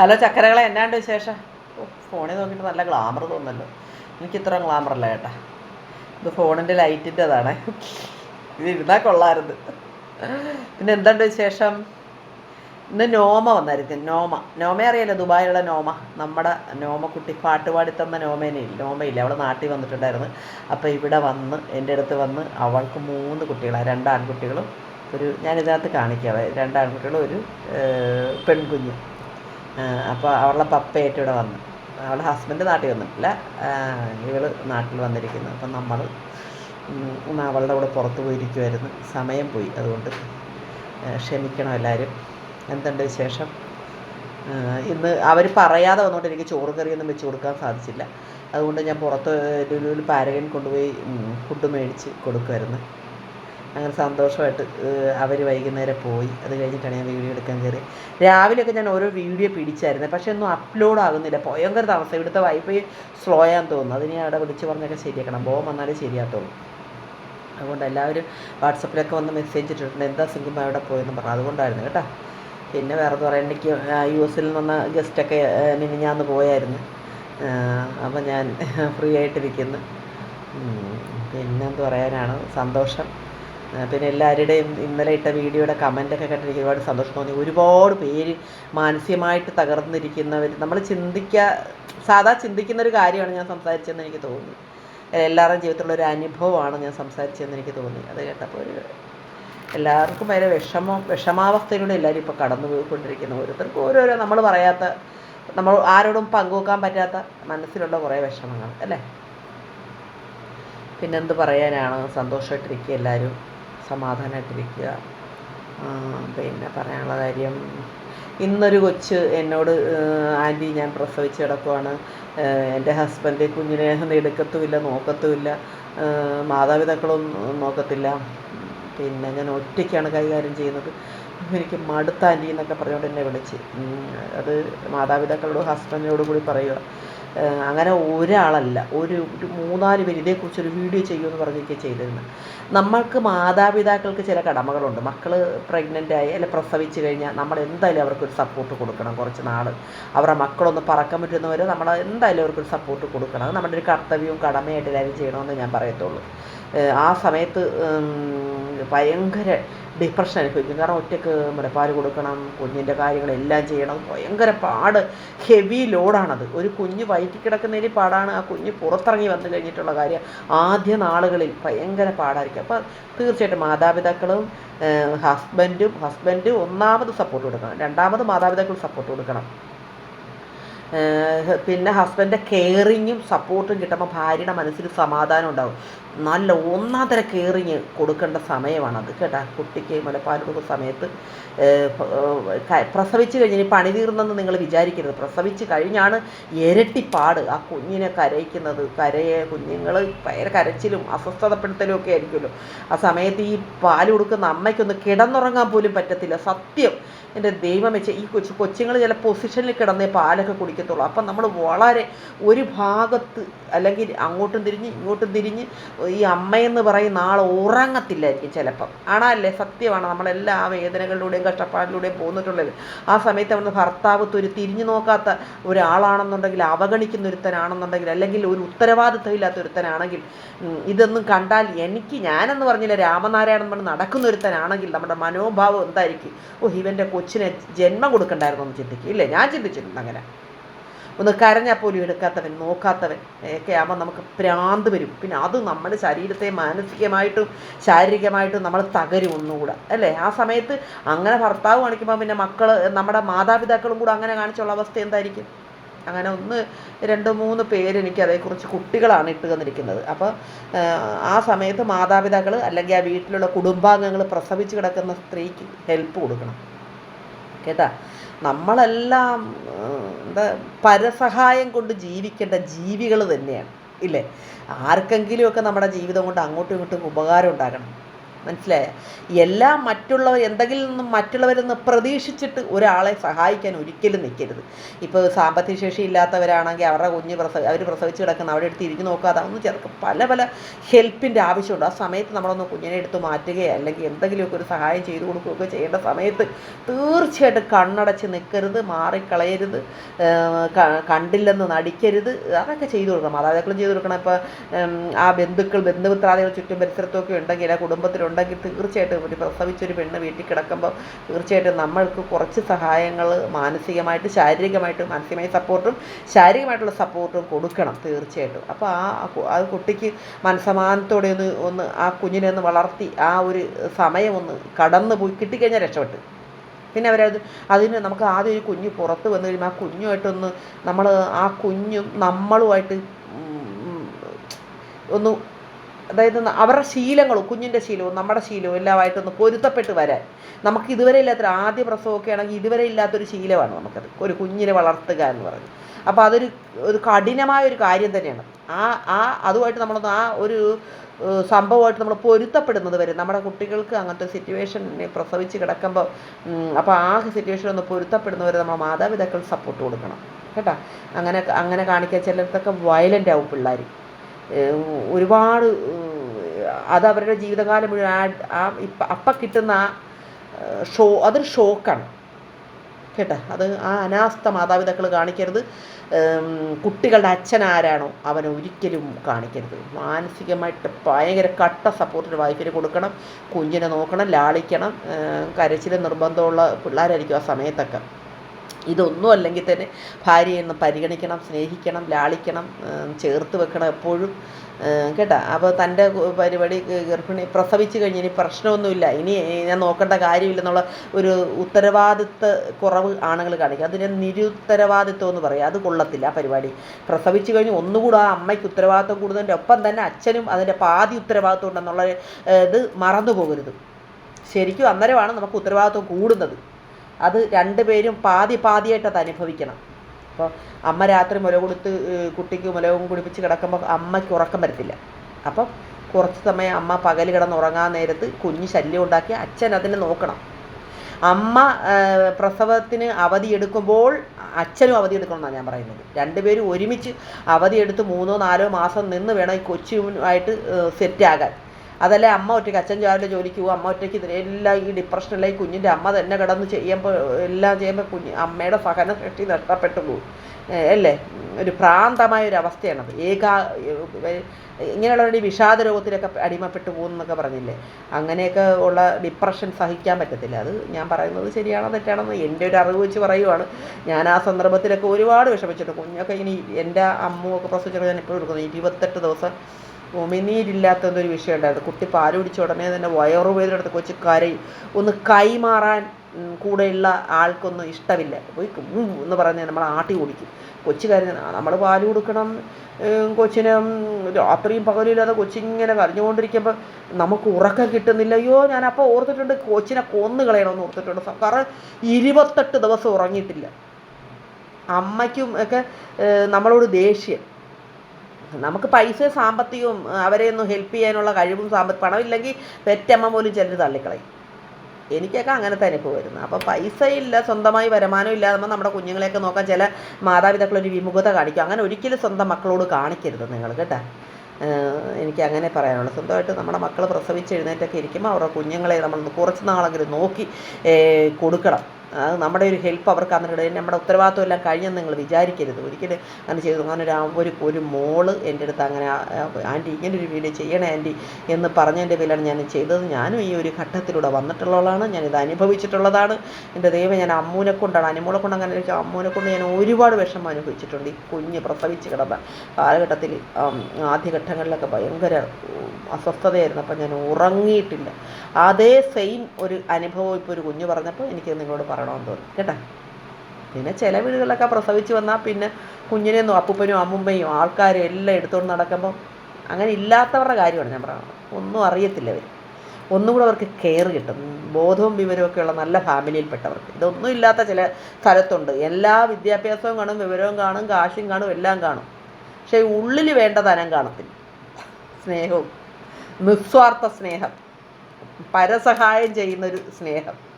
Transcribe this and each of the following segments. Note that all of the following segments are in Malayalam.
ഹലോ ചക്കരകളെ എന്നാണ്ട് വിശേഷം? ഫോണിൽ നോക്കിയിട്ട് നല്ല ഗ്ലാമർ തോന്നുന്നല്ലോ. എനിക്ക് ഇത്ര ഗ്ലാമർ അല്ല ചേട്ടാ ഇത് ഫോണിന്റെ ലൈറ്റിന്റെ അതാണ് ഇത് ഇരുന്നാൽ കൊള്ളായിരുന്നു പിന്നെ എന്തുണ്ട് വിശേഷം? ഇന്ന് നോമ വന്നായിരിക്കും നോമ. നോമ അറിയാലോ? ദുബായിലുള്ള നോമ. നമ്മുടെ നോമക്കുട്ടി പാട്ടുപാടി തന്ന നോമേനെ നോമയില്ല. അവൾ നാട്ടിൽ വന്നിട്ടുണ്ടായിരുന്നു. അപ്പോൾ ഇവിടെ വന്ന് എന്റെ അടുത്ത് വന്ന് അവൾക്ക് മൂന്ന് കുട്ടികളാണ് രണ്ട് ആൺകുട്ടികളും ഒരു ഞാനിതിനകത്ത് കാണിക്കാം. രണ്ട് ആൺകുട്ടികളും ഒരു പെൺകുഞ്ഞ്. അപ്പോൾ അവളുടെ പപ്പയായിട്ട് ഇവിടെ വന്നു. അവളുടെ ഹസ്ബൻഡ് നാട്ടിൽ വന്നിട്ടില്ല. ഇവൾ നാട്ടിൽ വന്നിരിക്കുന്നു. അപ്പം നമ്മൾ അവളുടെ കൂടെ പുറത്ത് പോയിരിക്കുമായിരുന്നു സമയം പോയി അതുകൊണ്ട് ക്ഷമിക്കണം എല്ലാവരും എന്തുണ്ട് വിശേഷം? ഇന്ന് അവർ പറയാതെ വന്നുകൊണ്ട് എനിക്ക് ചോറ് കറിയൊന്നും വെച്ച് കൊടുക്കാൻ സാധിച്ചില്ല. അതുകൊണ്ട് ഞാൻ പുറത്ത് ലുലുവിൽ പാരഗൻ കൊണ്ടുപോയി ഫുഡ് മേടിച്ച് കൊടുക്കുമായിരുന്നു അങ്ങനെ സന്തോഷമായിട്ട് അവർ വൈകുന്നേരം പോയി. അത് കഴിഞ്ഞിട്ടാണ് ഞാൻ വീഡിയോ എടുക്കാൻ കയറി രാവിലെയൊക്കെ ഞാൻ ഓരോ വീഡിയോ പിടിച്ചായിരുന്നു. പക്ഷേ ഒന്നും അപ്ലോഡ് ആകുന്നില്ല ഭയങ്കര താമസം ഇവിടുത്തെ വൈഫൈ സ്ലോ ആണെന്ന് തോന്നുന്നു. അതിനെ അവിടെ വിളിച്ച് പറഞ്ഞൊക്കെ ശരിയാക്കണം. ബോം വന്നാലേ ശരിയാത്തുള്ളൂ അതുകൊണ്ട് എല്ലാവരും വാട്സപ്പിലൊക്കെ വന്ന് മെസ്സേജ് ഇട്ടിട്ടുണ്ട്. എന്താ സിംഗും അവിടെ പോയെന്ന് പറഞ്ഞു അതുകൊണ്ടായിരുന്നു കേട്ടോ. പിന്നെ വേറെ പറയണ്ടെങ്കിൽ ആ യു എസിൽ നിന്ന് ഗസ്റ്റൊക്കെ മിനിഞ്ഞാന്ന് പോയായിരുന്നു. അപ്പം ഞാൻ ഫ്രീ ആയിട്ടിരിക്കുന്നു. പിന്നെ പിന്നെന്ത് പറയാനാണ്? സന്തോഷം. പിന്നെ എല്ലാവരുടെയും ഇന്നലെ ഇട്ട വീഡിയോയുടെ കമന്റൊക്കെ കണ്ടിട്ട് എനിക്ക് ഒരുപാട് സന്തോഷം തോന്നി. ഒരുപാട് പേര് മാനസികമായിട്ട് തകർന്നിരിക്കുന്നവർ നമ്മൾ ചിന്തിക്കുക സാധാ ചിന്തിക്കുന്ന ഒരു കാര്യമാണ് ഞാൻ സംസാരിച്ചതെന്ന് എനിക്ക് തോന്നി. എല്ലാവരുടെയും ജീവിതത്തിലുള്ള ഒരു അനുഭവമാണ് ഞാൻ സംസാരിച്ചതെന്ന് എനിക്ക് തോന്നി. അത് കേട്ടപ്പോൾ ഒരു എല്ലാവർക്കും വരെ വിഷമം വിഷമാവസ്ഥയിലൂടെ എല്ലാവരും ഇപ്പോൾ കടന്നു പോയിക്കൊണ്ടിരിക്കുന്നു ഓരോരുത്തർക്കും ഓരോരോ നമ്മൾ പറയാത്ത നമ്മൾ ആരോടും പങ്കുവെക്കാൻ പറ്റാത്ത മനസ്സിലുള്ള കുറേ വിഷമങ്ങൾ അല്ലേ? പിന്നെന്ത് പറയാനാണ്? സന്തോഷമായിട്ടിരിക്കുക എല്ലാവരും. സമാധാനമായിട്ടിരിക്കുക പിന്നെ പറയാനുള്ള കാര്യം ഇന്നൊരു കൊച്ച് എന്നോട് ആന്റി ഞാൻ പ്രസവിച്ച് കിടക്കുവാണ്. എന്റെ ഹസ്ബൻഡ് കുഞ്ഞിനെ എടുക്കത്തുമില്ല നോക്കത്തുമില്ല. മാതാപിതാക്കളൊന്നും നോക്കത്തില്ല. പിന്നെ ഞാൻ ഒറ്റയ്ക്കാണ് കൈകാര്യം ചെയ്യുന്നത്. എനിക്ക് മടുത്ത ആന്റി എന്നൊക്കെ പറഞ്ഞുകൊണ്ട് എന്നെ വിളിച്ച്. അത് മാതാപിതാക്കളോടും ഹസ്ബൻഡിനോടും കൂടി പറയുക. അങ്ങനെ ഒരാളല്ല. ഒരു ഒരു മൂന്നാൽ പേര് ഇതേക്കുറിച്ചൊരു വീഡിയോ ചെയ്യുമെന്ന് പറഞ്ഞൊക്കെ ചെയ്തിരുന്നു നമ്മൾക്ക് മാതാപിതാക്കൾക്ക് ചില കടമകളുണ്ട്. മക്കൾ പ്രഗ്നന്റ് ആയി അല്ലെ പ്രസവിച്ച് കഴിഞ്ഞാൽ നമ്മൾ എന്തായാലും അവർക്കൊരു സപ്പോർട്ട് കൊടുക്കണം കുറച്ച് നാൾ. അവരുടെ മക്കളൊന്ന് പറക്കാൻ പറ്റുന്നവരെ നമ്മൾ എന്തായാലും അവർക്കൊരു സപ്പോർട്ട് കൊടുക്കണം. അത് നമ്മുടെ ഒരു കർത്തവ്യവും കടമയായിട്ട് എല്ലാവരും ചെയ്യണമെന്ന് ഞാൻ പറയത്തുള്ളൂ. ആ സമയത്ത് ഭയങ്കര ഡിപ്രഷൻ അനുഭവിക്കും കാരണം ഒറ്റയ്ക്ക് മുലപ്പാൽ കൊടുക്കണം കുഞ്ഞിന്റെ കാര്യങ്ങളെല്ലാം ചെയ്യണം. ഭയങ്കര പാട്. ഹെവി ലോഡാണത് ഒരു കുഞ്ഞ് വയറ്റി കിടക്കുന്നതിന് പാടാണ്. ആ കുഞ്ഞ് പുറത്തിറങ്ങി വന്നു കഴിഞ്ഞിട്ടുള്ള കാര്യം ആദ്യ നാളുകളിൽ ഭയങ്കര പാടായിരിക്കും. അപ്പോൾ തീർച്ചയായിട്ടും മാതാപിതാക്കളും ഹസ്ബൻഡും ഹസ്ബൻഡ് ഒന്നാമത് സപ്പോർട്ട് കൊടുക്കണം. രണ്ടാമത് മാതാപിതാക്കൾ സപ്പോർട്ട് കൊടുക്കണം. പിന്നെ ഹസ്ബൻഡിന്റെ കെയറിങ്ങും സപ്പോർട്ടും കിട്ടുമ്പോൾ ഭാര്യയുടെ മനസ്സിൽ സമാധാനം ഉണ്ടാവും. നല്ല ഒന്നാം കെയറിങ് കൊടുക്കേണ്ട സമയമാണത് കേട്ടാ. കുട്ടിക്ക് മുലപ്പാൽ കൊടുക്കുന്ന സമയത്ത് പ്രസവിച്ച് കഴിഞ്ഞ് ഇനി പണി തീർന്നെന്ന് നിങ്ങൾ വിചാരിക്കരുത്. പ്രസവിച്ച് കഴിഞ്ഞാണ് ഇരട്ടിപ്പാട്. ആ കുഞ്ഞിനെ കരയിക്കുന്നത് കരയെ കുഞ്ഞുങ്ങൾ ഭയങ്കര കരച്ചിലും അസ്വസ്ഥതപ്പെടുത്തലും ഒക്കെ ആയിരിക്കുമല്ലോ. ആ സമയത്ത് ഈ പാൽ കൊടുക്കുന്ന അമ്മയ്ക്കൊന്ന് കിടന്നുറങ്ങാൻ പോലും പറ്റത്തില്ല. സത്യം. എന്റെ ദൈവം വെച്ച് ഈ കൊച്ചു കൊച്ചുങ്ങൾ ചില പൊസിഷനിൽ കിടന്നേ പാലൊക്കെ കുടിക്കത്തുള്ളൂ അപ്പം നമ്മൾ വളരെ ഒരു ഭാഗത്ത് അല്ലെങ്കിൽ അങ്ങോട്ടും തിരിഞ്ഞ് ഇങ്ങോട്ടും തിരിഞ്ഞ് ഈ അമ്മയെന്ന് പറയുന്ന ആൾ ഉറങ്ങത്തില്ലായിരിക്കും ചിലപ്പം. ആണല്ലേ? സത്യമാണ്. നമ്മളെല്ലാം ആ വേദനകളിലൂടെയും കഷ്ടപ്പാടിലൂടെയും പോന്നിട്ടുള്ളത്. ആ സമയത്ത് അവിടുന്ന് ഭർത്താവ് ഒരു തിരിഞ്ഞു നോക്കാത്ത ഒരാളാണെന്നുണ്ടെങ്കിൽ അവഗണിക്കുന്ന ഒരുത്തനാണെന്നുണ്ടെങ്കിൽ അല്ലെങ്കിൽ ഒരു ഉത്തരവാദിത്തം ഇല്ലാത്ത ഒരുത്തനാണെങ്കിൽ ഇതൊന്നും കണ്ടാൽ എനിക്ക് ഞാനെന്ന് പറഞ്ഞില്ല രാമനാരായണൻ പറഞ്ഞ് നടക്കുന്ന ഒരുത്തനാണെങ്കിൽ നമ്മുടെ മനോഭാവം എന്തായിരിക്കും? ഓ ഇവന്റെ കൊച്ചിനെ ജന്മം കൊടുക്കണ്ടായിരുന്നു എന്ന് ചിന്തിക്കും. ഇല്ലേ? ഞാൻ ചിന്തിച്ചിട്ടുണ്ട് അങ്ങനെ. ഒന്ന് കരഞ്ഞാൽ പോലും എടുക്കാത്തവൻ നോക്കാത്തവൻ ഒക്കെ ആകുമ്പോൾ നമുക്ക് പ്രാന്ത് വരും. പിന്നെ അത് നമ്മുടെ ശരീരത്തെ മാനസികമായിട്ടും ശാരീരികമായിട്ടും നമ്മൾ തകരും ഒന്നുകൂടെ അല്ലേ? ആ സമയത്ത് അങ്ങനെ ഭർത്താവ് കാണിക്കുമ്പോൾ പിന്നെ മക്കൾ നമ്മുടെ മാതാപിതാക്കളും കൂടെ അങ്ങനെ കാണിച്ചുള്ള അവസ്ഥ എന്തായിരിക്കും? അങ്ങനെ ഒന്ന് രണ്ട് മൂന്ന് പേര് എനിക്ക് അതേക്കുറിച്ച് കുട്ടികളാണ് ഇട്ട് തന്നിരിക്കുന്നത്. അപ്പോൾ ആ സമയത്ത് മാതാപിതാക്കൾ അല്ലെങ്കിൽ ആ വീട്ടിലുള്ള കുടുംബാംഗങ്ങൾ പ്രസവിച്ച് കിടക്കുന്ന സ്ത്രീക്ക് ഹെൽപ്പ് കൊടുക്കണം. കേട്ടാ? നമ്മളെല്ലാം എന്താ പരസഹായം കൊണ്ട് ജീവിക്കേണ്ട ജീവികൾ തന്നെയാണ്. ഇല്ലേ? ആർക്കെങ്കിലുമൊക്കെ നമ്മുടെ ജീവിതം കൊണ്ട് അങ്ങോട്ടും ഇങ്ങോട്ടും ഉപകാരം ഉണ്ടാകണം. മനസ്സിലായ? എല്ലാ മറ്റുള്ളവർ എന്തെങ്കിലും നിന്നും മറ്റുള്ളവരിൽ നിന്ന് പ്രതീക്ഷിച്ചിട്ട് ഒരാളെ സഹായിക്കാൻ ഒരിക്കലും നിൽക്കരുത്. ഇപ്പോൾ സാമ്പത്തിക ശേഷി ഇല്ലാത്തവരാണെങ്കിൽ അവരുടെ കുഞ്ഞ് പ്രസവ അവർ പ്രസവിച്ച് കിടക്കുന്ന അവിടെ എടുത്ത് ഇരിഞ്ഞ് നോക്കാതെ അതൊന്ന് ചേർക്കും. പല പല ഹെൽപ്പിന്റെ ആവശ്യമുണ്ട്. ആ സമയത്ത് നമ്മളൊന്ന് കുഞ്ഞിനെ എടുത്ത് മാറ്റുകയോ അല്ലെങ്കിൽ എന്തെങ്കിലുമൊക്കെ ഒരു സഹായം ചെയ്തു കൊടുക്കുകയൊക്കെ ചെയ്യേണ്ട സമയത്ത് തീർച്ചയായിട്ടും കണ്ണടച്ച് നിൽക്കരുത് മാറിക്കളയരുത് കണ്ടില്ലെന്ന് നടിക്കരുത് അതൊക്കെ ചെയ്തു കൊടുക്കണം. മാതാപിതാക്കളും ചെയ്തു കൊടുക്കണം. ഇപ്പോൾ ആ ബന്ധുക്കൾ ബന്ധുമിത്രാദികൾ ചുറ്റും പരിസരത്തൊക്കെ ഉണ്ടെങ്കിൽ ആ കുടുംബത്തിലുണ്ടെങ്കിൽ തീർച്ചയായിട്ടും ഒരു പ്രസവിച്ചൊരു പെണ്ണ് വീട്ടിൽ കിടക്കുമ്പോൾ തീർച്ചയായിട്ടും നമ്മൾക്ക് കുറച്ച് സഹായങ്ങൾ മാനസികമായിട്ട് ശാരീരികമായിട്ട് മാനസികമായ സപ്പോർട്ടും ശാരീരികമായിട്ടുള്ള സപ്പോർട്ടും കൊടുക്കണം തീർച്ചയായിട്ടും. അപ്പോൾ ആ അത് കുട്ടിക്ക് മനസമാനത്തോടെ ഒന്ന് ഒന്ന് ആ കുഞ്ഞിനെ ഒന്ന് വളർത്തി ആ ഒരു സമയം ഒന്ന് കടന്നു പോയി കിട്ടിക്കഴിഞ്ഞാൽ രക്ഷപ്പെട്ട്. പിന്നെ അവരത് അതിന് നമുക്ക് ആദ്യം ഒരു കുഞ്ഞ് പുറത്ത് വന്നു കഴിയുമ്പോൾ ആ കുഞ്ഞുമായിട്ടൊന്ന് നമ്മൾ ആ കുഞ്ഞും നമ്മളുമായിട്ട് ഒന്ന് അതായത് അവരുടെ ശീലങ്ങളും കുഞ്ഞിന്റെ ശീലവും നമ്മുടെ ശീലവും എല്ലാമായിട്ടൊന്ന് പൊരുത്തപ്പെട്ട് വരാൻ. നമുക്ക് ഇതുവരെ ഇല്ലാത്തൊരു ആദ്യ പ്രസവമൊക്കെ ആണെങ്കിൽ ഇതുവരെ ഇല്ലാത്തൊരു ശീലമാണ് നമുക്കത്. ഒരു കുഞ്ഞിനെ വളർത്തുക എന്ന് പറഞ്ഞ് അപ്പോൾ അതൊരു ഒരു കഠിനമായ ഒരു കാര്യം തന്നെയാണ്. ആ ആ അതുമായിട്ട് നമ്മളൊന്ന് ആ ഒരു സംഭവമായിട്ട് നമ്മൾ പൊരുത്തപ്പെടുന്നത് വരെ നമ്മുടെ കുട്ടികൾക്ക് അങ്ങനത്തെ സിറ്റുവേഷൻ പ്രസവിച്ച് കിടക്കുമ്പോൾ അപ്പോൾ ആ സിറ്റുവേഷൻ ഒന്ന് പൊരുത്തപ്പെടുന്നവരെ നമ്മൾ മാതാപിതാക്കൾ സപ്പോർട്ട് കൊടുക്കണം. കേട്ടോ? അങ്ങനെ അങ്ങനെ കാണിക്കാൻ ചിലർക്കൊക്കെ വയലന്റ് ആവും പിള്ളേർ ഒരുപാട് അത് അവരുടെ ജീവിതകാലം മുഴുവൻ ആ അപ്പം കിട്ടുന്ന ആ ഷോ അതൊരു ഷോക്കാണ്. കേട്ടോ? അത് ആ അനാസ്ഥ മാതാപിതാക്കൾ കാണിക്കരുത്. കുട്ടികളുടെ അച്ഛൻ ആരാണോ അവനെ ഒരിക്കലും കാണിക്കരുത്. മാനസികമായിട്ട് ഭയങ്കര കട്ട സപ്പോർട്ട് വൈഫിന് കൊടുക്കണം കുഞ്ഞിനെ നോക്കണം ലാളിക്കണം കരച്ചിൽ നിർബന്ധമുള്ള പിള്ളേരായിരിക്കും ആ സമയത്തൊക്കെ. ഇതൊന്നും അല്ലെങ്കിൽ തന്നെ ഭാര്യയെ ഒന്ന് പരിഗണിക്കണം സ്നേഹിക്കണം ലാളിക്കണം ചേർത്ത് വെക്കണം എപ്പോഴും. കേട്ടാ? അപ്പോൾ തന്റെ പരിപാടി ഗർഭിണി പ്രസവിച്ച് കഴിഞ്ഞ് ഇനി പ്രശ്നമൊന്നുമില്ല. ഇനി ഞാൻ നോക്കേണ്ട കാര്യമില്ലെന്നുള്ള ഒരു ഉത്തരവാദിത്വ കുറവ് ആണുങ്ങൾ കാണിക്കുക. അതിനെ നിരുത്തരവാദിത്വം എന്ന് പറയും. അത് കൊള്ളത്തില്ല ആ പരിപാടി. പ്രസവിച്ച് കഴിഞ്ഞ് ഒന്നുകൂടെ ആ അമ്മയ്ക്ക് ഉത്തരവാദിത്വം കൂടുന്നതിന്റെ ഒപ്പം തന്നെ അച്ഛനും അതിന്റെ പാതി ഉത്തരവാദിത്വം ഉണ്ടെന്നുള്ള ഇത് മറന്നു പോകരുത് ശരിക്കും അന്നേരമാണ് നമുക്ക് ഉത്തരവാദിത്വം കൂടുന്നത്. അത് രണ്ടുപേരും പാതി പാതിയായിട്ട് അത് അനുഭവിക്കണം. അപ്പോൾ അമ്മ രാത്രി മുല കൊടുത്ത് കുട്ടിക്ക് മുലവും കുടിപ്പിച്ച് കിടക്കുമ്പോൾ അമ്മയ്ക്ക് ഉറക്കം വരത്തില്ല. അപ്പം കുറച്ച് സമയം അമ്മ പകൽ കിടന്ന് ഉറങ്ങാൻ നേരത്ത് കുഞ്ഞ് ശല്യം ഉണ്ടാക്കി അച്ഛൻ അതിനെ നോക്കണം. അമ്മ പ്രസവത്തിന് അവധി എടുക്കുമ്പോൾ അച്ഛനും അവധി എന്നാണ് ഞാൻ പറയുന്നത്. രണ്ടുപേരും ഒരുമിച്ച് അവധി എടുത്ത് മൂന്നോ നാലോ മാസം നിന്ന് വേണം ഈ കൊച്ചുമായിട്ട് സെറ്റാകാൻ. അതല്ല അമ്മ ഒറ്റയ്ക്ക് അച്ഛൻ രാവിലെ ജോലിക്ക് പോകും അമ്മ ഒറ്റയ്ക്ക് എല്ലാം ഈ ഡിപ്രഷനിലായി കുഞ്ഞിന്റെ അമ്മ തന്നെ കിടന്ന് ചെയ്യുമ്പോൾ എല്ലാം ചെയ്യുമ്പോൾ കുഞ്ഞ് അമ്മയുടെ സഹന ശക്തി നഷ്ടപ്പെട്ടു പോകും അല്ലേ? ഒരു ഭ്രാന്തമായ ഒരു അവസ്ഥയാണത്. ഏകാ ഇങ്ങനെയുള്ളവരുടെ വിഷാദ രോഗത്തിലൊക്കെ അടിമപ്പെട്ടു പോകുന്നൊക്കെ പറഞ്ഞില്ലേ? അങ്ങനെയൊക്കെ ഉള്ള ഡിപ്രഷൻ സഹിക്കാൻ പറ്റത്തില്ല. അത് ഞാൻ പറയുന്നത് ശരിയാണോ തെറ്റാണെന്ന് എന്റെ ഒരു അറിവ് വെച്ച് പറയുവാണ്. ഞാൻ ആ സന്ദർഭത്തിലൊക്കെ ഒരുപാട് വിഷമിച്ചിട്ടുണ്ട്. കുഞ്ഞൊക്കെ ഇനി എന്റെ അമ്മുവൊക്കെ പ്രസവിച്ചപ്പോൾ ഞാൻ ഇപ്പോഴും എടുക്കുന്നത് ഇരുപത്തെട്ട് ദിവസം ഉമിനീരില്ലാത്തതൊരു വിഷയം ഉണ്ടായിരുന്നു. കുട്ടി പാൽ കുടിച്ച ഉടനെ തന്നെ വയറു എടുത്ത് കൊച്ചു കരയും. ഒന്ന് കൈമാറാൻ കൂടെയുള്ള ആൾക്കൊന്നും ഇഷ്ടമില്ല. പോയി എന്ന് പറഞ്ഞ് നമ്മൾ ആട്ടി കുടിക്കും കൊച്ചു കരഞ്ഞ നമ്മൾ പാൽ കൊടുക്കണം കൊച്ചിനെ രാത്രിയും പകലില്ലാതെ കൊച്ചിങ്ങനെ കരഞ്ഞുകൊണ്ടിരിക്കുമ്പോൾ നമുക്ക് ഉറക്കം കിട്ടുന്നില്ല. അയ്യോ ഞാൻ അപ്പോൾ ഓർത്തിട്ടുണ്ട് കൊച്ചിനെ കൊന്നു കളയണമെന്ന് ഓർത്തിട്ടുണ്ട്. കാരണം ഇരുപത്തെട്ട് ദിവസം ഉറങ്ങിയിട്ടില്ല. അമ്മയ്ക്കും ഒക്കെ നമ്മളോട് ദേഷ്യം. നമുക്ക് പൈസ സാമ്പത്തികവും അവരെ ഒന്ന് ഹെൽപ്പ് ചെയ്യാനുള്ള കഴിവും സാമ്പത്തിക പണമില്ലെങ്കിൽ പെറ്റമ്മ പോലും ചിലർ തള്ളിക്കളയും. എനിക്കൊക്കെ അങ്ങനത്തെ അനുഭവം വരുന്നത്. അപ്പോൾ പൈസ ഇല്ല സ്വന്തമായി വരുമാനം ഇല്ലാതെ നമ്മുടെ കുഞ്ഞുങ്ങളെയൊക്കെ നോക്കാൻ ചില മാതാപിതാക്കളൊരു വിമുഖത കാണിക്കും. അങ്ങനെ ഒരിക്കലും സ്വന്തം മക്കളോട് കാണിക്കരുത് നിങ്ങൾ കേട്ടോ. എനിക്ക് അങ്ങനെ പറയാനുള്ളൂ സ്വന്തമായിട്ട് നമ്മുടെ മക്കൾ പ്രസവിച്ച് എഴുന്നേറ്റൊക്കെ ഇരിക്കുമ്പോൾ അവരുടെ കുഞ്ഞുങ്ങളെ നമ്മൾ കുറച്ച് നാളെങ്കിലും നോക്കി കൊടുക്കണം. അത് നമ്മുടെ ഒരു ഹെൽപ്പ് അവർക്ക് അന്നിട്ട് നമ്മുടെ ഉത്തരവാദിത്വം എല്ലാം കഴിഞ്ഞെന്ന് നിങ്ങൾ വിചാരിക്കരുത്. ഒരിക്കലും അങ്ങനെ ചെയ്തു അങ്ങനെ ഒരു ഒരു ഒരു മോൾ എന്റെ അടുത്ത് അങ്ങനെ ആന്റി ഇങ്ങനെ ഒരു വീഡിയോ ചെയ്യണേ ആന്റി എന്ന് പറഞ്ഞതിന്റെ പേരിലാണ് ഞാൻ ചെയ്തത്. ഞാനും ഈ ഒരു ഘട്ടത്തിലൂടെ വന്നിട്ടുള്ളതാണ് ഞാനിത് അനുഭവിച്ചിട്ടുള്ളതാണ്. എന്റെ ദൈവം ഞാൻ അമ്മൂനെ കൊണ്ടാണ് അനുമോളെ കൊണ്ട് അങ്ങനെ അമ്മൂനെ കൊണ്ട് ഞാൻ ഒരുപാട് വിഷമം അനുഭവിച്ചിട്ടുണ്ട്. ഈ കുഞ്ഞ് പ്രസവിച്ച് കിടന്ന കാലഘട്ടത്തിൽ ആദ്യഘട്ടങ്ങളിലൊക്കെ ഭയങ്കര അസ്വസ്ഥതയായിരുന്നു. അപ്പം ഞാൻ ഉറങ്ങിയിട്ടില്ല. അതേ സെയിം ഒരു അനുഭവം ഇപ്പോൾ ഒരു കുഞ്ഞ് പറഞ്ഞപ്പോൾ എനിക്ക് നിങ്ങളോട് പറയണമെന്ന് തോന്നി. കേട്ടോ? പിന്നെ ചില വീടുകളിലൊക്കെ പ്രസവിച്ച് വന്നാൽ പിന്നെ കുഞ്ഞിനെയൊന്നും അപ്പൂപ്പനും അമ്മുമ്മയും ആൾക്കാരും എല്ലാം എടുത്തുകൊണ്ട് നടക്കുമ്പോൾ അങ്ങനെ ഇല്ലാത്തവരുടെ കാര്യമാണ് ഞാൻ പറയുന്നത്. ഒന്നും അറിയത്തില്ല അവർ ഒന്നും കൂടെ അവർക്ക് കെയർ കിട്ടും. ബോധവും വിവരവും ഉള്ള നല്ല ഫാമിലിയിൽപ്പെട്ടവർക്ക് ഇതൊന്നും ഇല്ലാത്ത ചില സ്ഥലത്തുണ്ട്. എല്ലാ വിദ്യാഭ്യാസവും കാണും വിവരവും കാണും കാശും കാണും എല്ലാം കാണും. പക്ഷേ ഉള്ളിൽ വേണ്ട ധനം കാണത്തില്ല. സ്നേഹവും. നിസ്വാർത്ഥ സ്നേഹം. പരസഹായം ചെയ്യുന്നൊരു സ്നേഹം.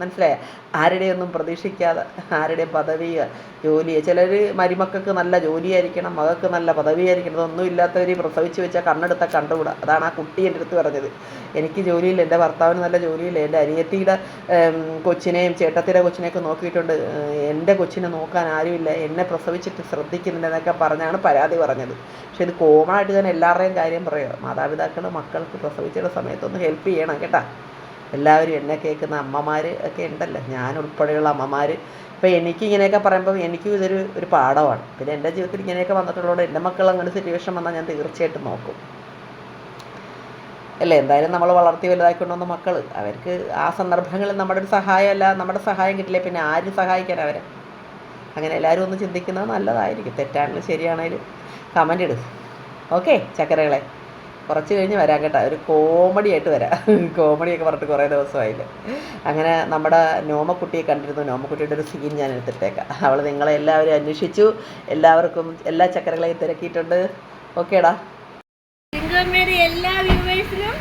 മനസ്സിലായ? ആരുടെയൊന്നും പ്രതീക്ഷിക്കാതെ ആരുടെ പദവിയോ ജോലിയോ ചിലർ മരുമക്കൾക്ക് നല്ല ജോലിയായിരിക്കണം മകൾക്ക് നല്ല പദവിയായിരിക്കണം ഇതൊന്നും ഇല്ലാത്തവർ പ്രസവിച്ച് വെച്ചാൽ കണ്ണെടുത്ത കണ്ടുകൂടാ? അതാണ് ആ കുട്ടി എന്റെ അടുത്ത് പറഞ്ഞത്. എനിക്ക് ജോലിയില്ല എന്റെ ഭർത്താവിന് നല്ല ജോലിയില്ല എന്റെ അനിയത്തിയുടെ കൊച്ചിനെയും ചേട്ടത്തിയുടെ കൊച്ചിനെയൊക്കെ നോക്കിയിട്ടുണ്ട്. എന്റെ കൊച്ചിനെ നോക്കാൻ ആരുമില്ല എന്നെ പ്രസവിച്ചിട്ട് ശ്രദ്ധിക്കുന്നില്ല എന്നൊക്കെ പറഞ്ഞാണ് പരാതി പറഞ്ഞത്. പക്ഷെ ഇത് കോമൺ ആയിട്ട് തന്നെ എല്ലാവരുടെയും കാര്യം പറയുക. മാതാപിതാക്കൾ മക്കൾക്ക് പ്രസവിച്ചിട്ട് സമയത്തൊന്ന് ഹെൽപ്പ് ചെയ്യണം കേട്ടാ. എല്ലാവരും എന്നെ കേൾക്കുന്ന അമ്മമാർ ഒക്കെ ഉണ്ടല്ലോ. ഞാൻ ഉൾപ്പെടെയുള്ള അമ്മമാർ ഇപ്പോൾ എനിക്ക് ഇങ്ങനെയൊക്കെ പറയുമ്പോൾ എനിക്കും ഇതൊരു ഒരു പാഠമാണ്. പിന്നെ എന്റെ ജീവിതത്തിൽ ഇങ്ങനെയൊക്കെ വന്നിട്ടുള്ളതുകൊണ്ട് എന്റെ മക്കൾ അങ്ങനെ സിറ്റുവേഷൻ വന്നാൽ ഞാൻ തീർച്ചയായിട്ടും നോക്കും. അല്ലേ? എന്തായാലും നമ്മൾ വളർത്തി വലുതാക്കിക്കൊണ്ടുവന്ന മക്കൾ അവർക്ക് ആ സന്ദർഭങ്ങളിൽ നമ്മുടെ ഒരു സഹായമല്ല നമ്മുടെ സഹായം കിട്ടില്ലേ? പിന്നെ ആര് സഹായിക്കാൻ അവരെ. അങ്ങനെ എല്ലാവരും ഒന്ന് ചിന്തിക്കുന്നത് നല്ലതായിരിക്കും. തെറ്റാണെങ്കിലും ശരിയാണെങ്കിലും കമന്റ് ഇട്. ഓക്കെ ചക്കരകളെ. കുറച്ച് കഴിഞ്ഞ് വരാം കേട്ടോ. ഒരു കോമഡി ആയിട്ട് വരാം. കോമഡിയൊക്കെ പറഞ്ഞിട്ട് കുറേ ദിവസമായില്ല. അങ്ങനെ നമ്മുടെ നോമക്കുട്ടിയെ കണ്ടിരുന്നു. നോമക്കുട്ടിയുടെ ഒരു സീൻ ഞാൻ എടുത്തിട്ടേക്കാം. അവൾ നിങ്ങളെ എല്ലാവരും അന്വേഷിച്ചു. എല്ലാവർക്കും എല്ലാ ചക്കരകളെയും തിരക്കിയിട്ടുണ്ട്. ഓക്കേടാ എല്ലാ വ്യൂവേഴ്സിനും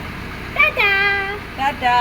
ടാറ്റാ. ടാറ്റാ.